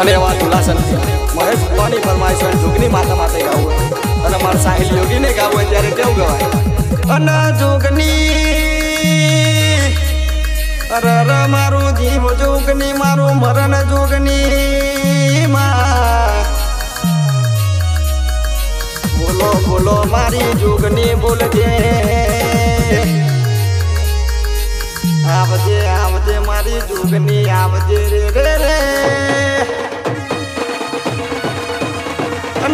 અને એવા તુલાસન મહેશ ભવાની ફરમાઈશ જોગની માતા માટે ગાવું અને મારા સાહિલ યોગીને ગાવું હોય ત્યારે કેવું ગવાય? અને જોગની મારું જીવ જોગની, મારું મરણ જોગની બોલો બોલો, મારી જોગની બોલજે. આવજે આવજે, મારી જોગની, આવજે રે રે રે.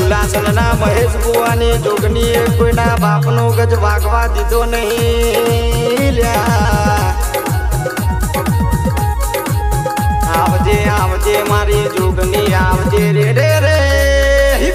અને જુલાસનના મહેશ બુવાની જોગની એ કોઈના બાપનો ગજ વાગવા દીધો નહીં લ્યા. આવજે આવજે મારી જોગની, આવજે રે રે.